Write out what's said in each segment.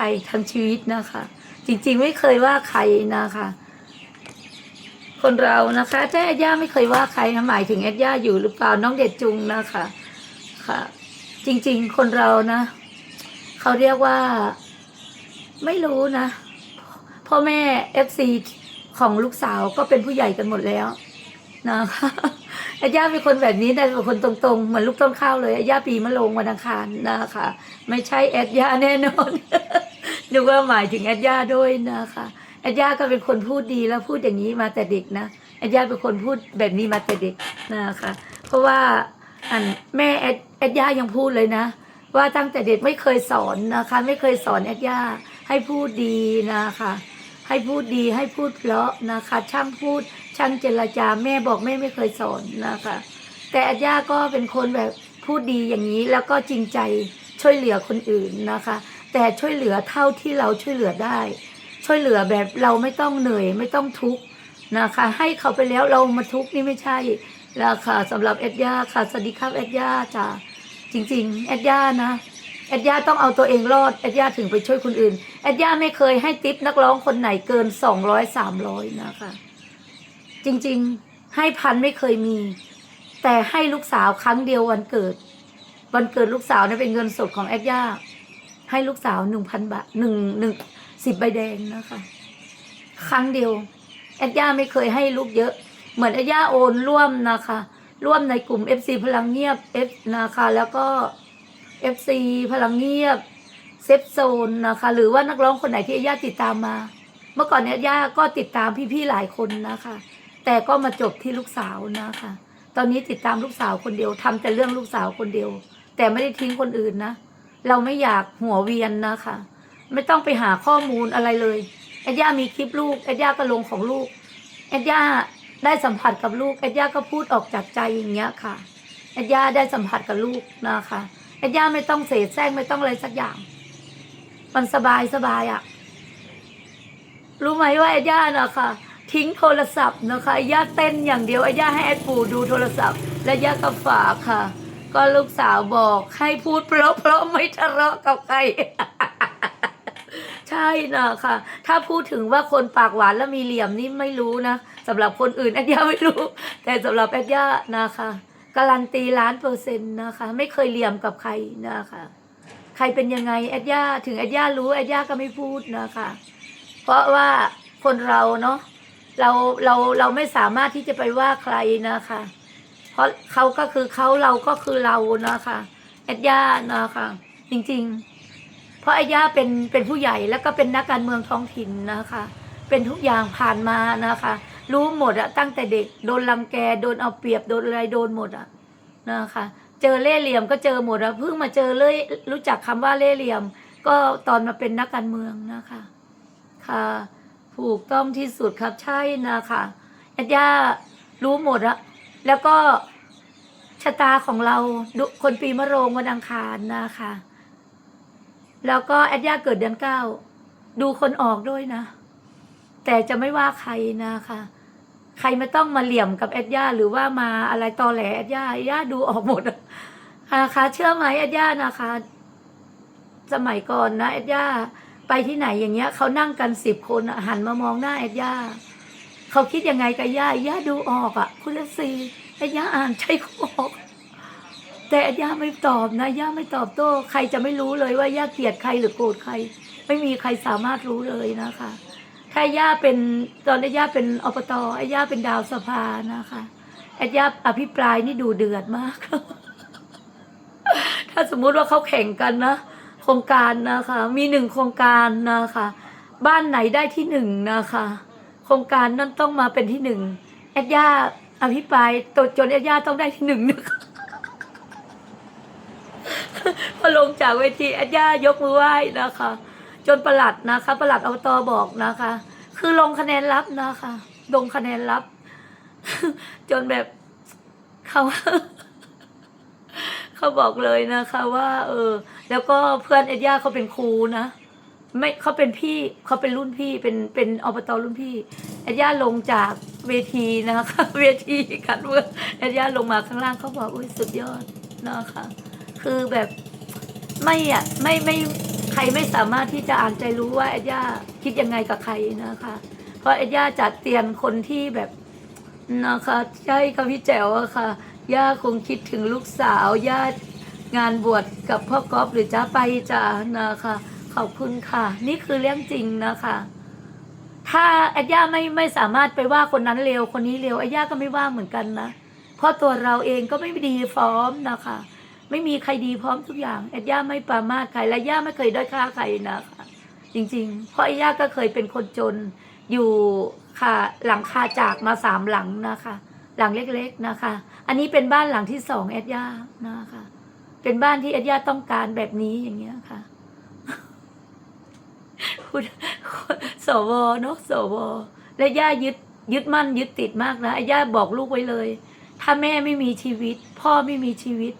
ใครทั้งชีวิตนะคะ จริงๆไม่เคยว่าใครนะคะ คนเรานะคะแต่แอดย่าไม่เคยว่าใครนะหมายถึงแอดย่าอยู่หรือเปล่าน้องเด็ดจุงนะคะค่ะ จริง ๆ คนเรานะเขาเรียกว่า ไม่รู้นะพ่อแม่เอฟซีของลูกสาวก็เป็นผู้ใหญ่กันหมดแล้วนะคะ อดย่าเป็นคนแบบนี้แต่เป็นคนตรงๆเหมือนลูกต้นข้าวเลยแอดย่าปีมะโรงวันอังคารนะคะ ไม่ใช่แอดย่าแน่นอนนึกว่าหมายถึงแอดย่าด้วยนะคะแอดย่าก็เป็นคนพูดดีแล้วพูดอย่างนี้มาแต่เด็กนะแอดย่าเป็นคนพูดแบบนี้มาแต่เด็กนะคะ เพราะว่าอันแม่แอดแอดย่ายังพูดเลยนะ ว่าตั้งแต่เด็กไม่เคยสอนนะคะ ไม่เคยสอนแอดย่าให้พูดดีนะคะ ให้พูดดีให้พูดเพราะนะคะ ช่างพูด ช่างเจรจาแม่บอกแม่ไม่เคยสอนนะคะ แต่อดย่าก็เป็นคนแบบพูดดีอย่างนี้แล้วก็จริงใจช่วยเหลือคนอื่นนะคะ แต่ช่วยเหลือเท่าที่เราช่วยเหลือได้ ช่วยเหลือแบบเราไม่ต้องเหนื่อยไม่ต้องทุกข์นะคะ ให้เขาไปแล้วเรามาทุกข์นี่ไม่ใช่แล้วค่ะสำหรับแอดย่าค่ะสวัสดีครับแอดย่าจ้าจริงๆแอดย่านะแอดย่าต้องเอาตัวเองรอดแอดย่าถึงไปช่วยคนอื่นแอดย่าไม่เคยให้ติปนักร้องคนไหนเกินสองร้อยสามร้อยนะคะ จริงๆ ให้พันไม่เคยมี แต่ให้ลูกสาวครั้งเดียววันเกิด วันเกิดลูกสาวเนี่ยเป็นเงินสดของแอดย่าให้ลูกสาวหนึ่งพันบาทหนึ่งหนึ่งสิบใบแดงนะคะ ครั้งเดียว แอดย่าไม่เคยให้ลูกเยอะ เหมือนแอดย่าโอนร่วมนะคะ ร่วมในกลุ่ม FC พลังเงียบ F นะคะ แล้วก็ FC พลังเงียบเซฟโซนนะคะ หรือว่านักร้องคนไหนที่แอดย่าติดตามมา เมื่อก่อนแอดย่าก็ติดตามพี่ๆหลายคนนะคะ แต่ก็มาจบที่ลูกสาวนะคะ ตอนนี้ติดตามลูกสาวคนเดียวทำแต่เรื่องลูกสาวคนเดียว แต่ไม่ได้ทิ้งคนอื่นนะเราไม่อยากหัวเวียนนะคะ ไม่ต้องไปหาข้อมูลอะไรเลยแอดย่ามีคลิปลูกแอดย่าก็ลงของลูกแอดย่าได้สัมผัสกับลูกแอดย่าก็พูดออกจากใจอย่างเงี้ยค่ะแอดย่าได้สัมผัสกับลูกนะคะแอดย่าไม่ต้องเสแสร้งไม่ต้องอะไรสักอย่าง มันสบายสบายอะ่ะรู้ไหมว่าแอดย่านะคะ ทิ้งโทรศัพท์นะคะแย่าเต้นอย่างเดียวแย่าให้แอดปู่ดูโทรศัพท์ และย่าก็ฝากค่ะ ก็ลูกสาวบอกให้พูดเพราะเพราะไม่ทะเลาะกับใคร ใช่นะคะ ถ้าพูดถึงว่าคนปากหวานแล้วมีเหลี่ยมนี่ไม่รู้นะสำหรับคนอื่นแอดย่าไม่รู้ แต่สำหรับแอดย่านะคะการันตีล้านเปอร์เซ็นต์นะคะ ไม่เคยเหลี่ยมกับใครนะคะ ใครเป็นยังไงแอดย่าถึงแอดย่ารู้แอดย่าก็ไม่พูดนะคะ เพราะว่าคนเราเนาะ เราเราเราไม่สามารถที่จะไปว่าใครนะคะ เพราะเขาก็คือเขาเราก็คือเรานะคะแอดย่านะคะจริงๆ เพราะแอดย่าเป็นเป็นผู้ใหญ่แล้วก็เป็นนักการเมืองท้องถิ่นนะคะ เป็นทุกอย่างผ่านมานะคะ รู้หมดอะตั้งแต่เด็กโดนรังแกโดนเอาเปรียบโดนอะไรโดนหมดอะนะคะ เจอเล่เหลี่ยมก็เจอหมดอะเพิ่งมาเจอเลยรู้จักคำว่าเล่เหลี่ยม ก็ตอนมาเป็นนักการเมืองนะคะค่ะ ถูกต้องที่สุดครับใช่นะคะแอดย่ารู้หมดอะแล้วก็ชะตาของเราคนปีมะโรงวันอังคารนะคะ แล้วก็แอดย่าเกิดเดือนเก้าดูคนออกด้วยนะ แต่จะไม่ว่าใครนะคะ ใครไม่ต้องมาเหลี่ยมกับแอดย่าหรือว่ามาอะไรตอแหลแอดย่าแอดย่าดูออกหมดอะนะคะเชื่อไหมแอดย่านะคะ สมัยก่อนนะแอดย่า ไปที่ไหนอย่างเงี้ยเขานั่งกันสิบคนหันมามองหน้าแอดย่าเขาคิดยังไงกับย่าย่าดูออกอะคุณละซีแอดย่าอ่านใจเขาออก แต่แอดย่าไม่ตอบนะย่าไม่ตอบโต้ใครจะไม่รู้เลยว่าย่าเกลียดใครหรือโกรธใคร ไม่มีใครสามารถรู้เลยนะคะถ้าย่าเป็นตอนนี้ย่าเป็นอบตไอ้ย่าเป็นดาวสภานะคะไอ้ย่าอภิปรายนี่ดูเดือดมาก ถ้าสมมุติว่าเขาแข่งกันนะ ครงการนะคะ มีหนึ่งโครงการนะคะ บ้านไหนได้ที่หนึ่งนะคะ โครงการนั้นต้องมาเป็นที่หนึ่งแอดย่าอภิปรายตจนแอดย่าต้องได้ที่หนึ่งนะคะพอลงจากเวทีแอดย่ายกมือไหว้นะคะ จนประหลัดนะคะประหลัดอบตบอกนะคะ คือลงคะแนนลับนะคะลงคะแนนลับ จนแบบเขา เขาบอกเลยนะคะว่า เออ แล้วก็เพื่อนเอ็ดย่าเขาเป็นครูนะไม่เขาเป็นพี่เขาเป็นรุ่นพี่เป็นเป็นอบตรุ่นพี่เอ็ดย่าลงจากเวทีนะคะเวทีกันเมื่อเอ็ดย่าลงมาข้างล่างเขาบอกอุ้ยสุดยอดนะคะคือแบบไม่อะไม่ไม่ใครไม่สามารถที่จะอ่านใจรู้ว่าแอดย่าคิดยังไงกับใครนะคะ เพราะแอดย่าจัดเตรียมคนที่แบบนะคะใช่ค่ะพี่แจ๋วอะค่ะ ย่าคงคิดถึงลูกสาวย่างานบวชกับพ่อก๊อฟหรือจ้าไปจ้านะคะขอบคุณค่ะ นี่คือเรื่องจริงนะคะ ถ้าแอดย่าไม่ไม่สามารถไปว่าคนนั้นเร็วคนนี้เร็วแอดย่าก็ไม่ว่าเหมือนกันนะเพราะตัวเราเองก็ไม่ดีพร้อมนะคะ ไม่มีใครดีพร้อมทุกอย่างแอดย่าไม่ประมาทใครและย่าไม่เคยด้อยค่าใครนะคะ จริงๆ เพราะย่าก็เคยเป็นคนจนอยู่ค่ะหลังคาจากมาสามหลังนะคะ หลังเล็กๆนะคะ อันนี้เป็นบ้านหลังที่สองแอดย่านะคะ เป็นบ้านที่แอดย่าต้องการแบบนี้อย่างเงี้ยค่ะคุณสวเนาะสวและย่ายึดยึดมั่นยึดติดมากนะย่าบอกลูกไว้เลย ถ้าแม่ไม่มีชีวิต พ่อไม่มีชีวิต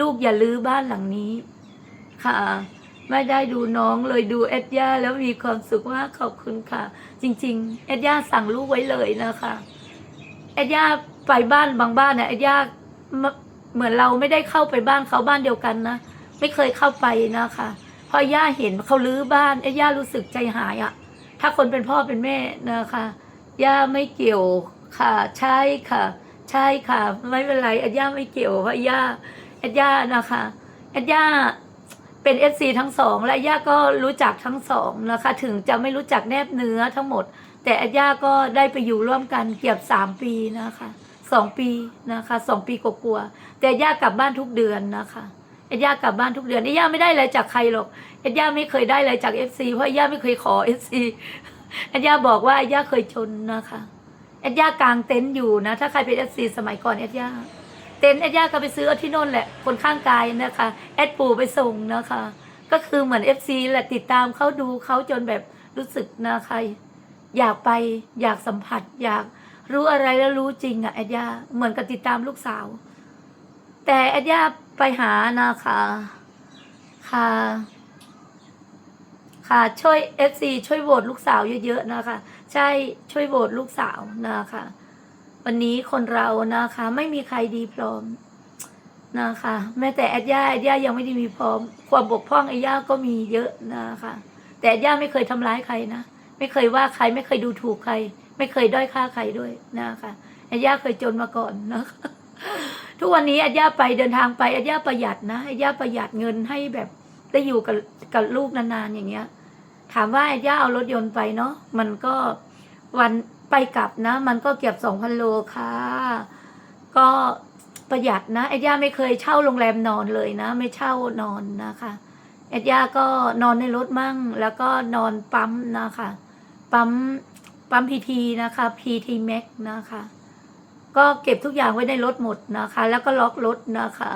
ลูกอย่าลื้อบ้านหลังนี้ ค่ะไม่ได้ดูน้องเลยดูเอ็ดย่าแล้วมีความสุขมากขอบคุณค่ะ จริง ๆ เอ็ดย่าสั่งลูกไว้เลยนะคะ เอ็ดย่า ไปบ้านบางบ้านเนี่ยย่าไม่เหมือนเราไม่ได้เข้าไปบ้านเขาบ้านเดียวกันนะไม่เคยเข้าไปนะคะเพราะย่าเห็นเขาลื้อบ้านเอ็ดย่ารู้สึกใจหายอะถ้าคนเป็นพ่อเป็นแม่นะคะย่าไม่เกี่ยวค่ะ ใช่ค่ะ ใช่ค่ะ ไม่เป็นไรเอ็ดย่าไม่เกี่ยวเพราะย่าเอ็ดย่านะคะเอ็ดย่าเป็นเอฟซีทั้งสองและย่าก็รู้จักทั้งสองนะคะ ถึงจะไม่รู้จักแนบเนื้อทั้งหมด แต่อาย่าก็ได้ไปอยู่ร่วมกันเกือบสามปีนะคะ สองปีนะคะสองปีกลัวๆแต่ย่ากลับบ้านทุกเดือนนะคะเอ็ดย่ากลับบ้านทุกเดือนเอ็ดย่าไม่ได้อะไรจากใครหรอกเอ็ดย่าไม่เคยได้อะไรจากเอฟซีเพราะเอ็ดย่าไม่เคยขอเอฟซีเอ็ดย่าบอกว่าเอ็ดย่าเคยจนนะคะเอ็ดย่ากางเต็นท์อยู่นะ ถ้าใครเป็นเอฟซีสมัยก่อนเอ็ดย่าเต็นท์เอ็ดย่าก็ไปซื้อที่โน่นแหละ คนข้างกายนะคะแอดปู่ไปส่งนะคะ ก็คือเหมือนเอฟซีแหละติดตามเขาดูเขาจนแบบรู้สึกนะคะอยากไปอยากสัมผัสอยาก รู้อะไรแล้วรู้จริงอะแอดย่าเหมือนกับติดตามลูกสาว แต่แอดย่าไปหานะคะค่ะ ค่ะช่วยเอฟซีช่วยโหวตลูกสาวเยอะๆนะคะ ใช่ช่วยโหวตลูกสาวนะคะ วันนี้คนเรานะคะ ไม่มีใครดีพร้อมนะคะ แม้แต่แอดย่าแอดย่ายังไม่ได้มีพร้อม ความบกพร่องแอดย่าก็มีเยอะนะคะ แต่แอดย่าไม่เคยทำร้ายใครนะไม่เคยว่าใครไม่เคยดูถูกใคร ไม่เคยด้อยค่าใครด้วยนะคะแอดย่าเคยจนมาก่อนนะคะทุกวันนี้แอดย่าไปเดินทางไปแอดย่าประหยัดนะแอดย่าประหยัดเงินให้แบบได้อยู่กับกับลูกนานๆอย่างเงี้ย ถามว่าแอดย่าเอารถยนต์ไปเนาะมันก็วันไปกลับนะ มันก็เกือบสองพันโลค่ะ ก็ประหยัดนะแอดย่าไม่เคยเช่าโรงแรมนอนเลยนะ ไม่เช่านอนนะคะแอดย่าก็นอนในรถมั่ง แล้วก็นอนปั๊มนะคะ ปั๊ม ปั๊มพีทีนะคะพีทีแม็กนะคะ ก็เก็บทุกอย่างไว้ในรถหมดนะคะ แล้วก็ล็อกรถนะคะ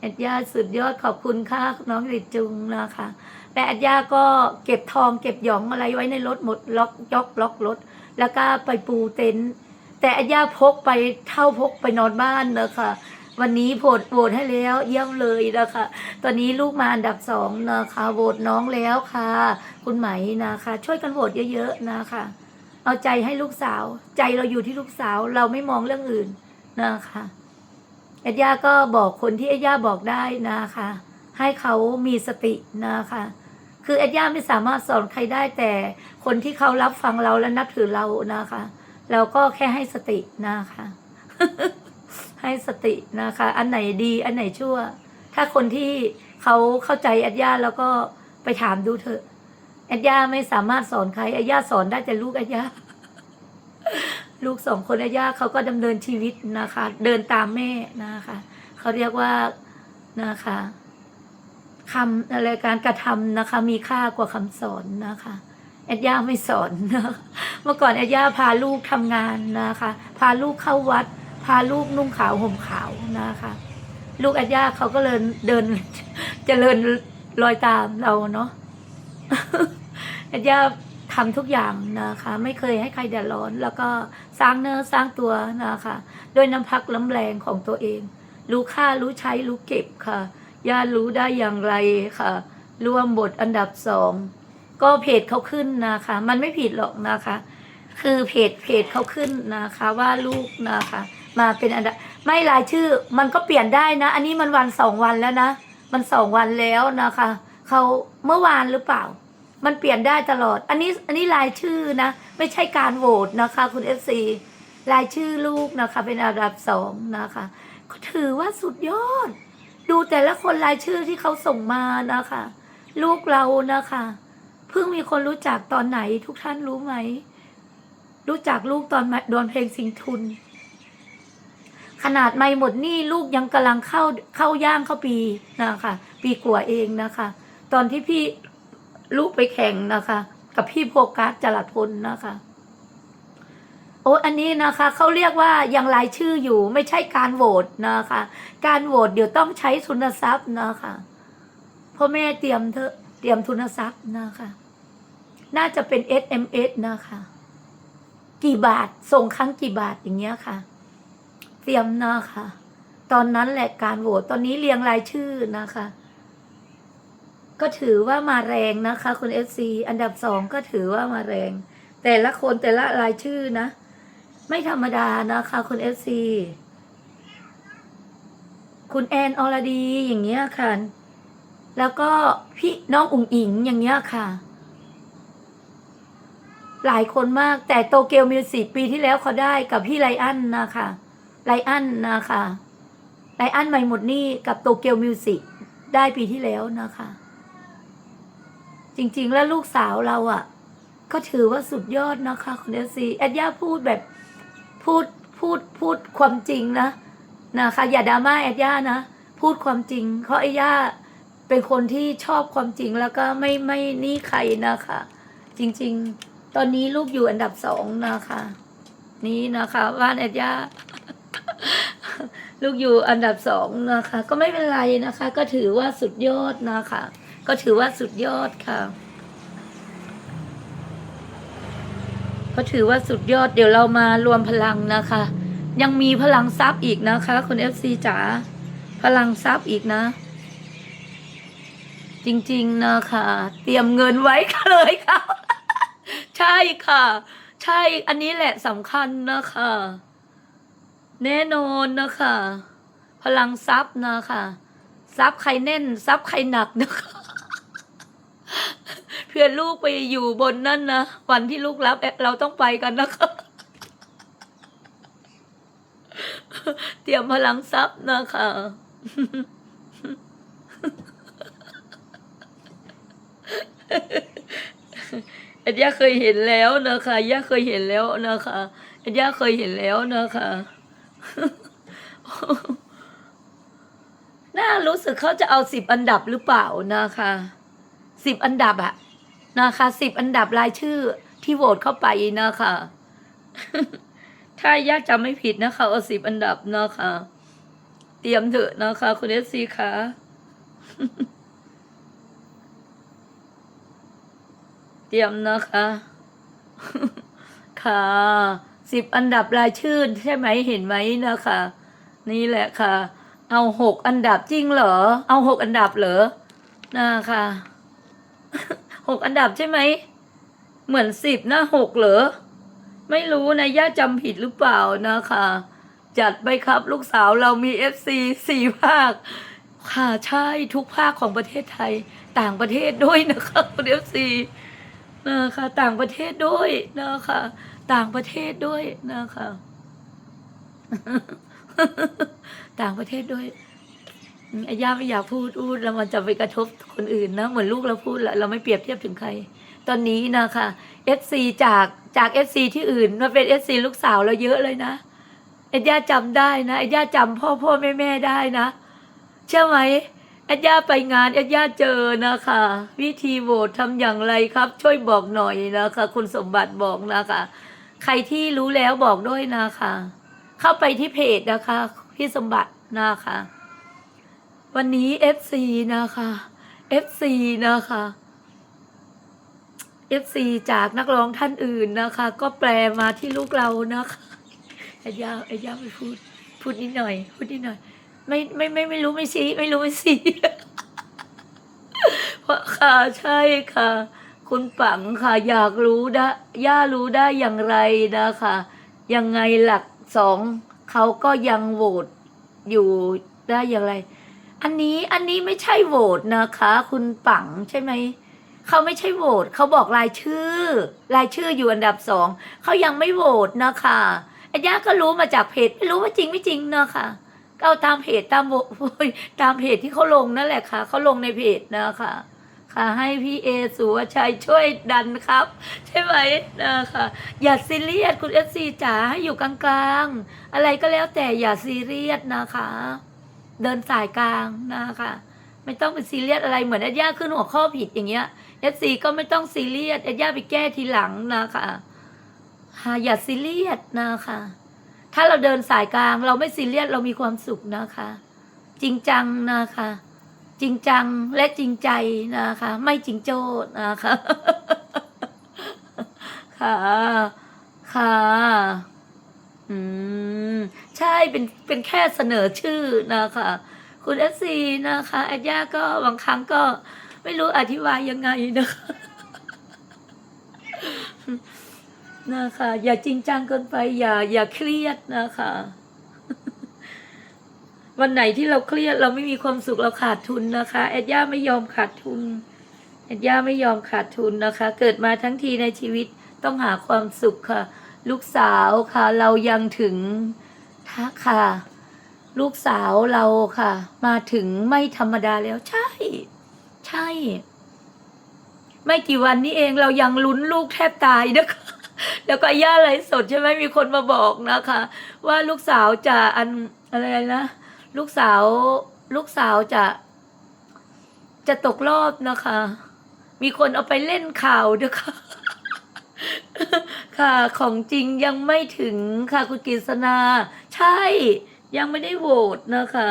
แอดยาสุดยอดขอบคุณค่ะน้องริจุงนะคะและแอดยาก็เก็บทองเก็บหยองอะไรไว้ในรถหมดล็อกยกล็อกรถ แล้วก็ไปปูเต็นท์แต่อายาพกไปเท่าพกไปนอนบ้านนะคะ วันนี้โผดโหวตให้แล้วเยี่ยมเลยนะคะ ตอนนี้ลูกมาอันดับสองนะคะโหวตน้องแล้วค่ะ คุณไหมนะคะ ช่วยกันโหวตเยอะๆนะคะ เอาใจให้ลูกสาว ใจเราอยู่ที่ลูกสาวเราไม่มองเรื่องอื่นนะคะเอ็ดย่าก็บอกคนที่เอ็ดย่าบอกได้นะคะ ให้เขามีสตินะคะ คือเอ็ดย่าไม่สามารถสอนใครได้แต่คนที่เขารับฟังเราและนับถือเรานะคะเราก็แค่ให้สตินะคะ ให้สตินะคะ อันไหนดีอันไหนชั่ว ถ้าคนที่เขาเข้าใจเอ็ดย่าแล้วก็ไปถามดูเถอะ เอ็ดย่าไม่สามารถสอนใครเอ็ดย่าสอนได้แต่ลูกเอ็ดย่าลูกสองคนเอ็ดย่าเขาก็ดำเนินชีวิตนะคะ เดินตามแม่นะคะเขาเรียกว่านะคะคำอะไรการกระทำนะคะ มีค่ากว่าคำสอนนะคะแอดย่าไม่สอนนะเมื่อก่อนแอดย่าพาลูกทำงานนะคะ พาลูกเข้าวัด พาลูกนุ่งขาวห่มขาวนะคะ ลูกแอดย่าเขาก็เลยเดินเจริญรอยตามเราเนาะ แอดย่าทำทุกอย่างนะคะ ไม่เคยให้ใครเดือดร้อน แล้วก็สร้างเนื้อสร้างตัวนะคะด้วยน้ำพักล้ำแรงของตัวเอง รู้ค่ารู้ใช้รู้เก็บค่ะย่ารู้ได้อย่างไรค่ะร่วมบทอันดับสองก็เพจเขาขึ้นนะคะ มันไม่ผิดหรอกนะคะ คือเพจเพจเขาขึ้นนะคะ ว่าลูกนะคะ มาเป็นอันดับไม่รายชื่อ มันก็เปลี่ยนได้นะ อันนี้มันวันสองวันแล้วนะ มันสองวันแล้วนะคะเขาเมื่อวานหรือเปล่า มันเปลี่ยนได้ตลอด อันนี้อันนี้รายชื่อนะ ไม่ใช่การโหวตนะคะ คุณเอฟซีรายชื่อลูกนะคะ เป็นอันดับสองนะคะ ก็ถือว่าสุดยอด ดูแต่ละคนรายชื่อที่เขาส่งมานะคะ ลูกเรานะคะ เพิ่งมีคนรู้จักตอนไหนทุกท่านรู้ไหม รู้จักลูกตอนโดนเพลงสิงทุน ขนาดไม่หมดนี่ลูกยังกำลังเข้าเข้าย่างเข้าปีนะคะ ปีกว่าเองนะคะ ตอนที่พี่ ลูกไปแข่งนะคะ กับพี่โฟกัสจรัดพลนะคะ โอ้อันนี้นะคะเขาเรียกว่ายังรายชื่ออยู่ไม่ใช่การโหวตนะคะ การโหวตเดี๋ยวต้องใช้ทุนทรัพย์นะคะพ่อแม่เตรียมเถอะเตรียมทุนทรัพย์นะคะ น่าจะเป็น SMS นะคะ กี่บาทส่งครั้งกี่บาทอย่างเงี้ยค่ะ เตรียมนะคะ ตอนนั้นแหละการโหวตตอนนี้เรียงรายชื่อนะคะ ก็ถือว่ามาแรงนะคะ คุณเอฟซีอันดับสองก็ถือว่ามาแรง แต่ละคนแต่ละรายชื่อนะ ไม่ธรรมดานะคะ คุณเอฟซีคุณแอนอรดีอย่างเงี้ยค่ะ แล้วก็พี่น้องอุ๋งอิงอย่างเงี้ยค่ะ หลายคนมากแต่โตเกียวมิวสิกปีที่แล้วเขาได้กับพี่ไลอันนะคะไลอันนะคะไลอันไม่หมดนี่กับโตเกียวมิวสิกได้ปีที่แล้วนะคะ จริง ๆ แล้วลูกสาวเราอะ่ะ ก็ถือว่าสุดยอดนะคะคุณเอซีแอดย่าพูดแบบพูดพูดพูดความจริงนะนะคะ อย่าดราม่าแอดย่านะ พูดความจริง เพราะแอดย่าเป็นคนที่ชอบความจริงแล้วก็ไม่ไม่นี่ใครนะคะ จริง ๆ ตอนนี้ลูกอยู่อันดับสองนะคะ นี่นะคะบ้านแอดย่าลูกอยู่อันดับสองนะคะ ก็ไม่เป็นไรนะคะ ก็ถือว่าสุดยอดนะคะ ก็ถือว่าสุดยอดค่ะ ก็ถือว่าสุดยอดเดี๋ยวเรามารวมพลังนะคะ ยังมีพลังทรัพย์อีกนะคะคุณเอฟซีจ๋าพลังทรัพย์อีกนะ จริงๆนะคะ เตรียมเงินไว้เลยค่ะ ใช่ค่ะ ใช่อันนี้แหละสำคัญนะคะ แน่นอนนะคะ พลังทรัพย์นะคะทรัพย์ใครแน่นทรัพย์ใครหนักนะคะ เพื่อลูกไปอยู่บนนั่นนะวันที่ลูกรับเราต้องไปกันนะคะเตรียมพลังทรัพย์นะคะเอ็ดย่าเคยเห็นแล้วนะคะย่าเคยเห็นแล้วนะคะเอ็ดย่าเคยเห็นแล้วนะคะน่ารู้สึกเขาจะเอาสิบอันดับหรือเปล่านะคะสิบอันดับอะ นะคะสิบอันดับรายชื่อที่โหวตเข้าไปนะคะถ้าย่าจำไม่ผิดนะคะเอาสิบอันดับนะคะ เตรียมเถอะนะคะ คุณเอสซีคะเตรียมนะคะ ค่ะสิบอันดับรายชื่อใช่ไหมเห็นไหมนะคะ นี่แหละค่ะ เอาหกอันดับจริงเหรอ เอาหกอันดับเหรอนะคะ หกอันดับใช่ไหม เหมือนสิบนะหกเหรอ ไม่รู้นะ ย่าจำผิดหรือเปล่านะคะ จัดไปครับลูกสาวเรามีเอฟซีสี่ภาค ค่ะใช่ทุกภาคของประเทศไทย ต่างประเทศด้วยนะคะเอฟซีนะคะต่างประเทศด้วยนะคะต่างประเทศด้วยนะคะต่างประเทศด้วย อืมไอ้ย่าไม่อยากพูดพูดแล้วมันจะไปกระทบคนอื่นนะ เหมือนลูกเราพูดเราไม่เปรียบเทียบถึงใคร ตอนนี้นะคะเอฟซีจากจากเอฟซีที่อื่นมาเป็นเอฟซีลูกสาวเราเยอะเลยนะไอ้ย่าจำได้นะไอ้ย่าจำพ่อพ่อแม่แม่ได้นะเชื่อไหมไอ้ย่าไปงานไอ้ย่าเจอนะคะ วิธีโหวตทำอย่างไรครับ ช่วยบอกหน่อยนะคะ คุณสมบัติบอกนะคะ ใครที่รู้แล้วบอกด้วยนะคะ เข้าไปที่เพจนะคะ พี่สมบัตินะคะ วันนี้ FC นะคะ FC นะคะ FC จากนักร้องท่านอื่นนะคะ ก็แปลมาที่ลูกเรานะคะไอ้ย่าไอ้ย่าไม่พูด พูดนิดหน่อย พูดนิดหน่อย ไม่ไม่ไม่ไม่รู้ไม่ชี้ไม่รู้ไม่ชี้เพราะค่ะใช่ค่ะ คุณปังค่ะ อยากรู้ได้ย่ารู้ได้อย่างไรนะคะ ยังไงหลักสองเขาก็ยังโหวตอยู่ได้อย่างไร อันนี้อันนี้ไม่ใช่โหวตนะคะ คุณปังใช่ไหมเขาไม่ใช่โหวตเขาบอกรายชื่อ รายชื่ออยู่อันดับสองเขายังไม่โหวตนะคะอาย่าก็รู้มาจากเพจไม่รู้ว่าจริงไม่จริงนะคะก็เอาตามเพจตามโหวตตามเพจที่เขาลงนั่นแหละค่ะเขาลงในเพจนะคะค่ะให้พี่เอสุวชัยช่วยดันครับ ใช่ไหมนะคะอย่าซีเรียสคุณเอฟซีจ๋าให้อยู่กลางๆ อะไรก็แล้วแต่อย่าซีเรียสนะคะ เดินสายกลางนะคะไม่ต้องไปซีเรียสอะไรเหมือนอาย่าขึ้นหัวข้อผิดอย่างเงี้ยเอฟซีก็ไม่ต้องซีเรียสอาย่าไปแก้ทีหลังนะคะค่ะอย่าซีเรียสนะคะ ถ้าเราเดินสายกลาง เราไม่ซีเรียสเรามีความสุขนะคะ จริงจังนะคะ จริงจังและจริงใจนะคะ ไม่จริงโจ้นะคะค่ะค่ะ อืม ใช่เป็นเป็นแค่เสนอชื่อนะคะ คุณเอซีนะคะแอดย่าก็บางครั้งก็ไม่รู้อธิบายยังไงนะคะนะคะ อย่าจริงจังเกินไป อย่า อย่าเครียดนะคะ วันไหนที่เราเครียดเราไม่มีความสุขเราขาดทุนนะคะแอดย่าไม่ยอมขาดทุนแอดย่าไม่ยอมขาดทุนนะคะ เกิดมาทั้งทีในชีวิตต้องหาความสุขค่ะ ลูกสาวค่ะ เรายังถึงทักค่ะ ลูกสาวเราค่ะ มาถึงไม่ธรรมดาแล้วใช่ ใช่ ไม่กี่วันนี้เองเรายังลุ้นลูกแทบตายนะคะแล้วก็ย่าไรสดใช่ไหมมีคนมาบอกนะคะ ว่าลูกสาวจะอันอะไรนะลูกสาว ลูกสาวจะ จะตกรอบนะคะ มีคนเอาไปเล่นข่าวด้วยค่ะ ค่ะของจริงยังไม่ถึงค่ะคุณกฤษณาใช่ ยังไม่ได้โหวตนะคะ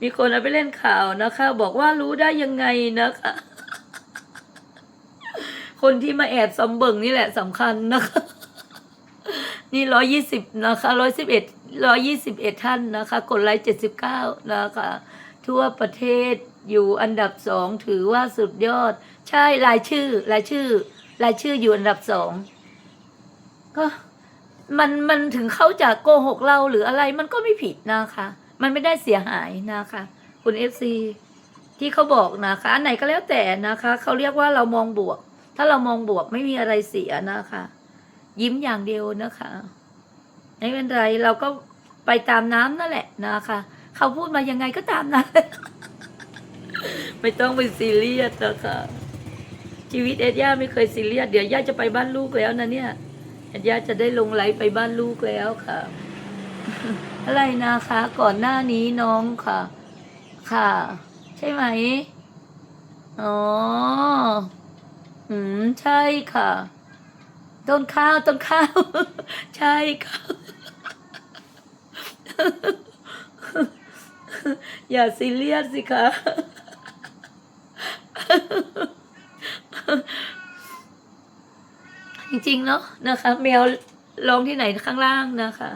มีคนเอาไปเล่นข่าวนะคะ บอกว่ารู้ได้ยังไงนะคะ คนที่มาแอบซอมเบิงนี่แหละสำคัญนะคะ นี่ร้อยยี่สิบนะคะร้อยสิบเอ็ดร้อยี่สิบเอ็ดท่านนะคะ กดไลค์เจ็ดสิบเก้านะคะ ทั่วประเทศอยู่อันดับสองถือว่าสุดยอด ใช่รายชื่อรายชื่อ รายชื่ออยู่อันดับสองก็มันมันถึงเขาจะโกหกเราหรืออะไรมันก็ไม่ผิดนะคะ มันไม่ได้เสียหายนะคะ คุณเอฟซีที่เขาบอกนะคะอันไหนก็แล้วแต่นะคะเขาเรียกว่าเรามองบวก ถ้าเรามองบวกไม่มีอะไรเสียนะคะ ยิ้มอย่างเดียวนะคะไม่เป็นไรเราก็ไปตามน้ำนั่นแหละนะคะเขาพูดมายังไงก็ตามนั้นไม่ต้องไปซีเรียสนะคะ ชีวิตเอ็ดย่าไม่เคยซีเรียสเดี๋ยวย่าจะไปบ้านลูกแล้วนะเนี่ยเอ็ดย่าจะได้ลงไลฟ์ไปบ้านลูกแล้วค่ะ อะไรนะคะ ก่อนหน้านี้น้องค่ะ ค่ะ ใช่ไหมอ๋ออืมใช่ค่ะ ต้นข้าวต้นข้าว ใช่ค่ะ อย่าซีเรียสสิคะ จริงๆเนาะนะคะแมวลงที่ไหนข้างล่างนะคะ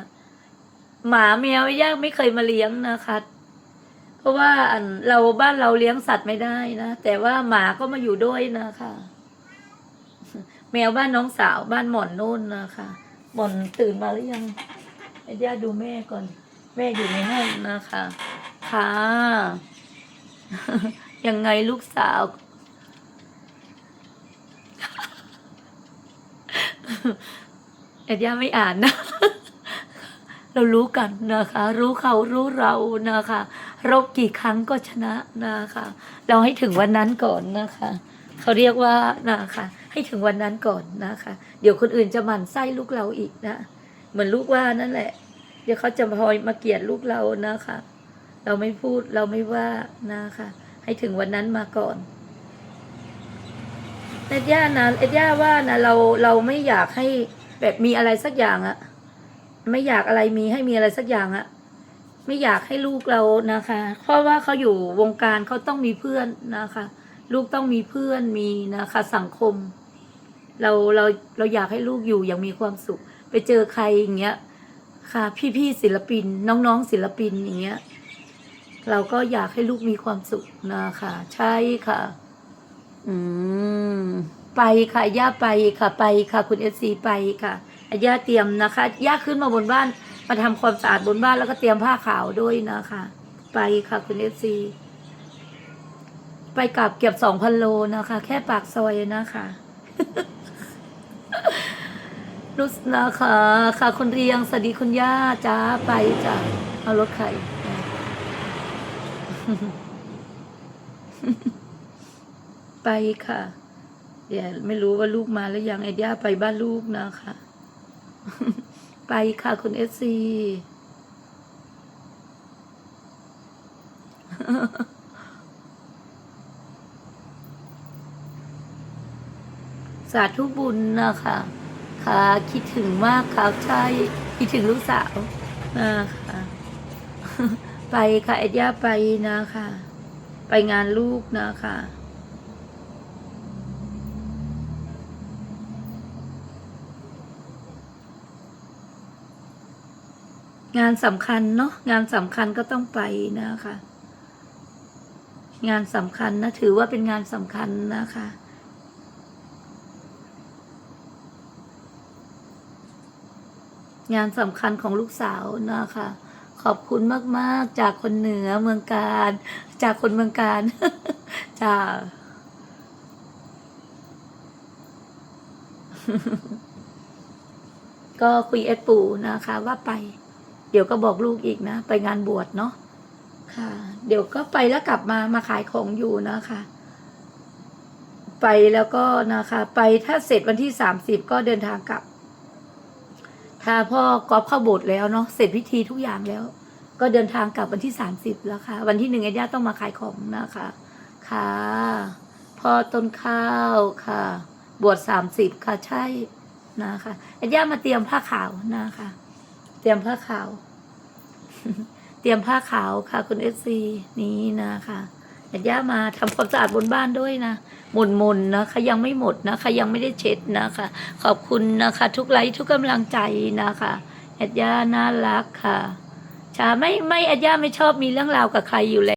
หมาแมวยากไม่เคยมาเลี้ยงนะคะ เพราะว่าอันเราบ้านเราเลี้ยงสัตว์ไม่ได้นะแต่ว่าหมาก็มาอยู่ด้วยนะคะ แมวบ้านน้องสาวบ้านหมอนนู่นนะคะหมอนตื่นมาหรือยังไอ้ย่าดูแม่ก่อน แม่อยู่ในห้องนะคะ ค่ะ ยังไงลูกสาว เอ็ดย่าไม่อ่านนะ เรารู้กันนะคะ รู้เขารู้เรานะคะ รบกี่ครั้งก็ชนะนะคะ เราให้ถึงวันนั้นก่อนนะคะเขาเรียกว่านะคะ ให้ถึงวันนั้นก่อนนะคะ เดี๋ยวคนอื่นจะหมั่นไส้ลูกเราอีกนะเหมือนลูกว่านั่นแหละ เดี๋ยวเขาจะพลอยมาเกลียดลูกเรานะคะ เราไม่พูดเราไม่ว่านะคะ ให้ถึงวันนั้นมาก่อน เอ็ดย่านะเอ็ดย่าว่านะเราเราไม่อยากให้แบบมีอะไรสักอย่างอะไม่อยากอะไรมีให้มีอะไรสักอย่างอะไม่อยากให้ลูกเรานะคะ เพราะว่าเขาอยู่วงการเขาต้องมีเพื่อนนะคะ ลูกต้องมีเพื่อนมีนะคะ สังคม เราเราเราอยากให้ลูกอยู่อย่างมีความสุข ไปเจอใครอย่างเงี้ยค่ะพี่ๆศิลปิน น้องๆศิลปินอย่างเงี้ยเราก็อยากให้ลูกมีความสุขนะคะ ใช่ค่ะ อืม ไปค่ะย่าไปค่ะไปค่ะ คุณเอซีไปค่ะย่าเตรียมนะคะย่าขึ้นมาบนบ้าน มาทำความสะอาดบนบ้านแล้วก็เตรียมผ้าขาวด้วยนะคะ ไปค่ะคุณเอซีไปกลับเกือบสองพันโลนะคะ แค่ปากซอยนะคะนุสนะคะค่ะคุณเรียงสวัสดีคุณย่าจ้าไปจ้าเอารถใคร ไปค่ะเดี๋ยวไม่รู้ว่าลูกมาแล้วยังไอ้ย่าไปบ้านลูกนะคะ ไปค่ะคุณเอสซีสาธุบุญนะคะ ค่ะ คิดถึงมากค่ะใช่ คิดถึงลูกสาวนะคะไปค่ะเอ็ดย่าไปนะคะ ไปงานลูกนะคะ งานสำคัญเนาะงานสำคัญก็ต้องไปนะคะ งานสำคัญนะถือว่าเป็นงานสำคัญนะคะ งานสำคัญของลูกสาวนะคะ ขอบคุณมากๆ จากคนเหนือเมืองการ จากคนเมืองการจ้าก็คุยเอสปูนะคะว่าไป เดี๋ยวก็บอกลูกอีกนะ ไปงานบวชเนาะค่ะ เดี๋ยวก็ไปแล้วกลับมามาขายของอยู่นะคะ ไปแล้วก็นะคะ ไปถ้าเสร็จวันที่สามสิบก็เดินทางกลับ ถ้าพ่อกอบเข้าโบสถ์แล้วเนาะเสร็จพิธีทุกอย่างแล้ว ก็เดินทางกลับวันที่สามสิบแล้วค่ะ วันที่หนึ่งอาญาต้องมาขายของนะคะ ค่ะพ่อต้นข้าวค่ะ บวชสามสิบค่ะใช่นะคะอาญามาเตรียมผ้าขาวนะคะ เตรียมผ้าขาว เตรียมผ้าขาวค่ะ คุณเอสซีนี้นะคะอาญามาทำความสะอาดบนบ้านด้วยนะหมุนๆนนะคะยังไม่หมดนะคะ ยังไม่ได้เช็ดนะคะ ขอบคุณนะคะ ทุกไลค์ทุกกำลังใจนะคะแอดย่าน่ารักค่ะชาไม่ไม่แอดย่าไม่ชอบมีเรื่องราวกับใครอยู่แล้ว